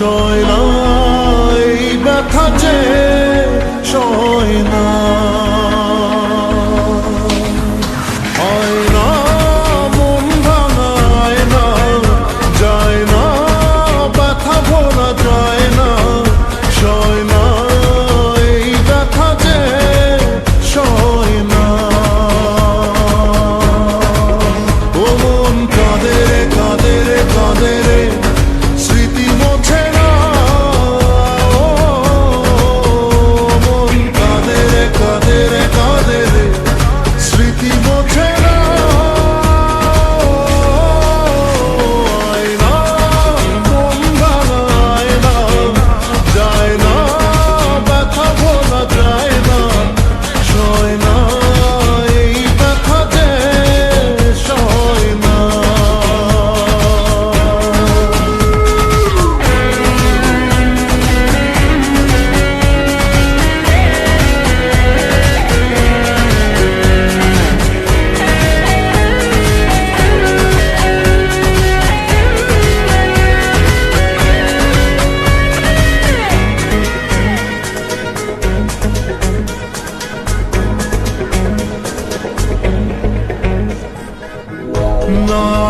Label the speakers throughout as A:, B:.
A: সংশয় নাই ব্যথা চেয়ে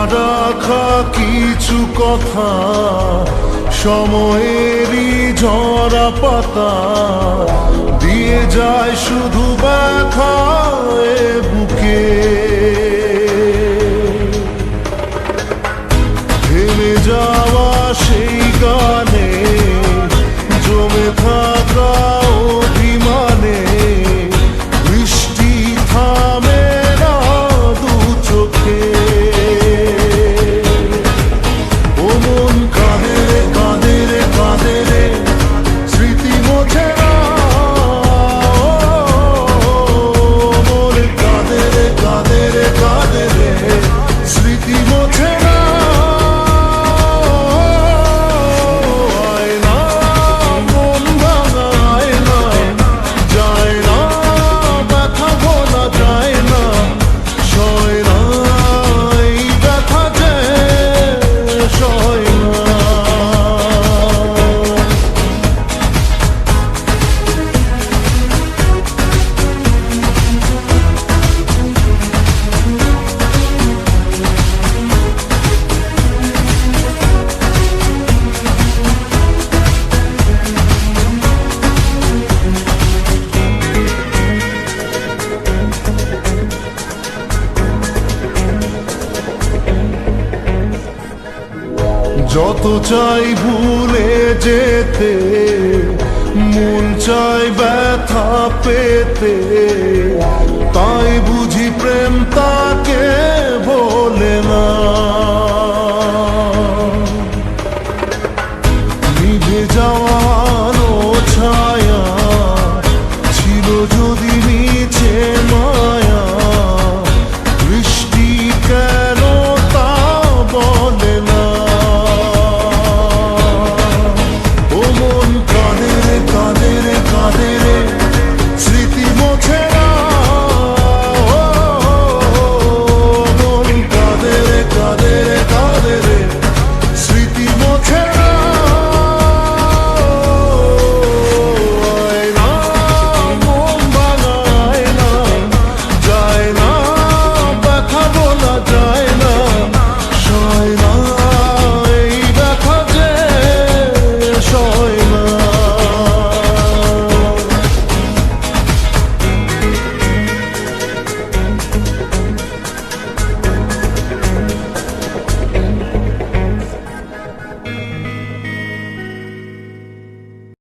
A: রাখা কিছু কথা সময়েরই ঝরা পাতা দিয়ে যায় শুধু যত চাই ভুলে যেতে, মন চাই ব্যথা পেতে। তাই বুঝি প্রেম তাকে বলে না। নিভে যাওয়ানো ছায়া ছিল যদি